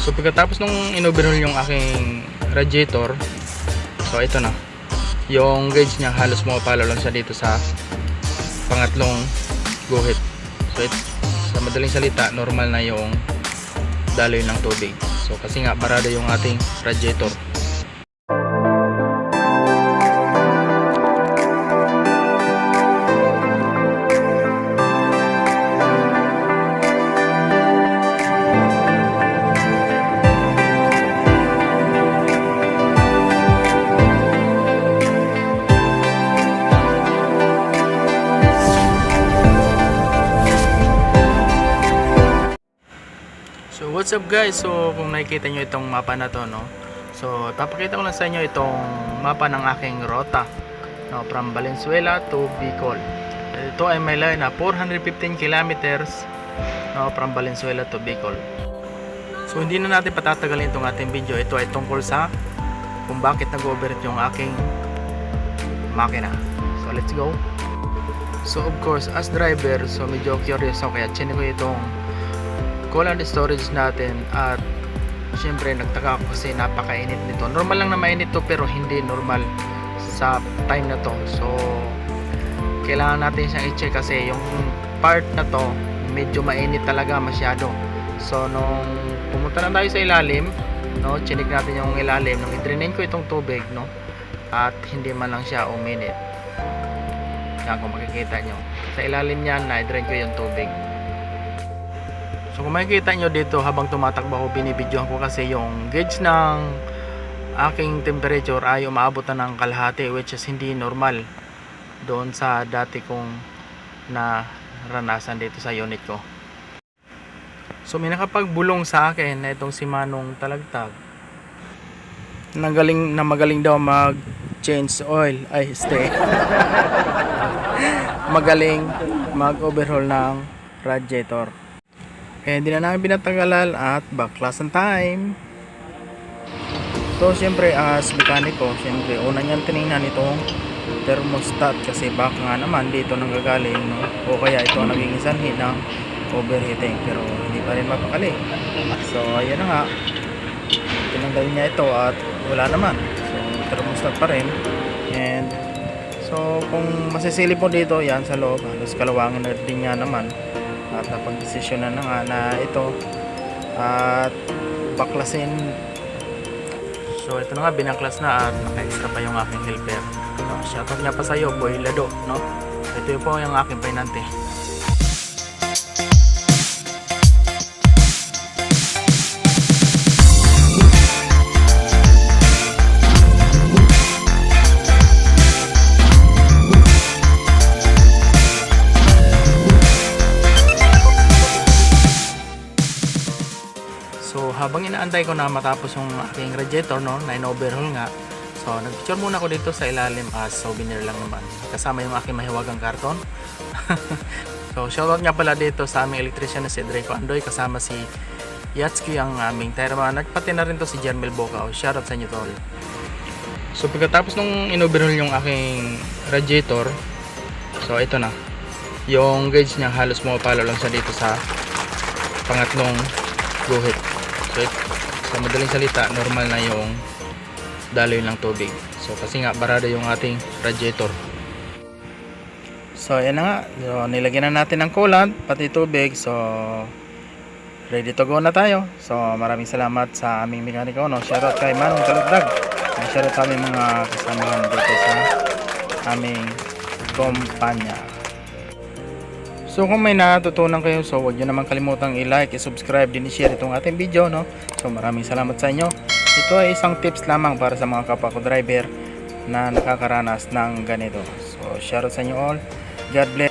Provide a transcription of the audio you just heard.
So pagkatapos nung inoverhaul yung aking radiator, so ito na. Yung gauge niya halos mapapalo lang siya dito sa pangatlong guhit. So it, sa madaling salita, normal na yung daloy ng tubig. So kasi nga barado yung ating radiator. So what's up guys? So kung nakikita nyo itong mapa na to no. So papakita ko lang sa inyo itong mapa ng aking rota no from Valenzuela to Bicol. Ito ay may layo na 415 kilometers no from Valenzuela to Bicol. So hindi na natin patatagalin itong ating video. Ito ay tungkol sa kung bakit nag-overheat yung aking makina. So let's go. So of course as driver so medyo curious ako kaya chinik ko itong coolant storage natin at syempre nagtaka ako kasi napakainit nito. Normal lang na mainit to pero hindi normal sa time na to. So kailangan natin siyang i-check kasi yung part na to medyo mainit talaga masyado. So nung pumunta na tayo sa ilalim no chinik natin yung ilalim nung i-drainin ko itong tubig no at hindi man lang siya uminit. Yan kung makikita nyo. Sa ilalim niyan na i-drain ko yung tubig So kung makikita nyo dito habang tumatakbo ako binibidyohan ko kasi yung gauge ng aking temperature ay umaabot na ng kalahati which is hindi normal doon sa dati kong naranasan dito sa unit ko. So may nakapagbulong sa akin na itong si Manong Talagtag. Nagaling na magaling daw mag change oil ay stay. magaling mag overhaul ng radiator. Kaya hindi na namin pinatagalan at backlash ang time. So, syempre, as mekaniko, syempre, una niyang tinignan itong thermostat kasi baka nga naman dito nanggagaling, no? O kaya ito ang naging sanhi ng overheating pero hindi pa rin mapakali. So, ayan na nga. Tinanggal niya ito at wala naman. So, thermostat pa rin. And, so, kung masisilip mo dito, yan sa loob, halos kalawangin na din niya naman at napag-desisyon na, nga na ito at baklasin. So ito na nga binaklas na at naka-extra pa yung aking helper. So, shoutout nga pa sa'yo boy lado no? Ito po yung aking painante habang inaantay ko na matapos yung aking radiator no, na in-overhaul nga. So nagpicture muna ako dito sa ilalim as souvenir lang naman. Kasama yung aking mahiwagang karton. so shoutout nga pala dito sa aming electrician na si Draco Andoy kasama si Yatsky ang aming tireman. Nagpati na rin to si Jermel Bocao. Shoutout sa inyo tol. So pagkatapos nung in-overhaul yung aking radiator, so ito na. Yung gauge niya halos mapapalo lang siya dito sa pangatlong guhit. It- sa madaling salita, normal na yung daloy ng tubig. So, kasi nga, barado yung ating radiator. So, ayan na nga. So, nilagyan na natin ng coolant, pati tubig. So, ready to go na tayo. So, maraming salamat sa aming mekaniko. No? Shoutout kay Manong Talagdag. Shoutout sa aming mga kasamahan dito sa aming kumpanya. So kung may natutunan kayo, so huwag nyo naman kalimutang i-like, i-subscribe, din i-share itong ating video, no? So maraming salamat sa inyo. Ito ay isang tips lamang para sa mga kapwa driver na nakakaranas ng ganito. So shoutout sa inyo all. God bless.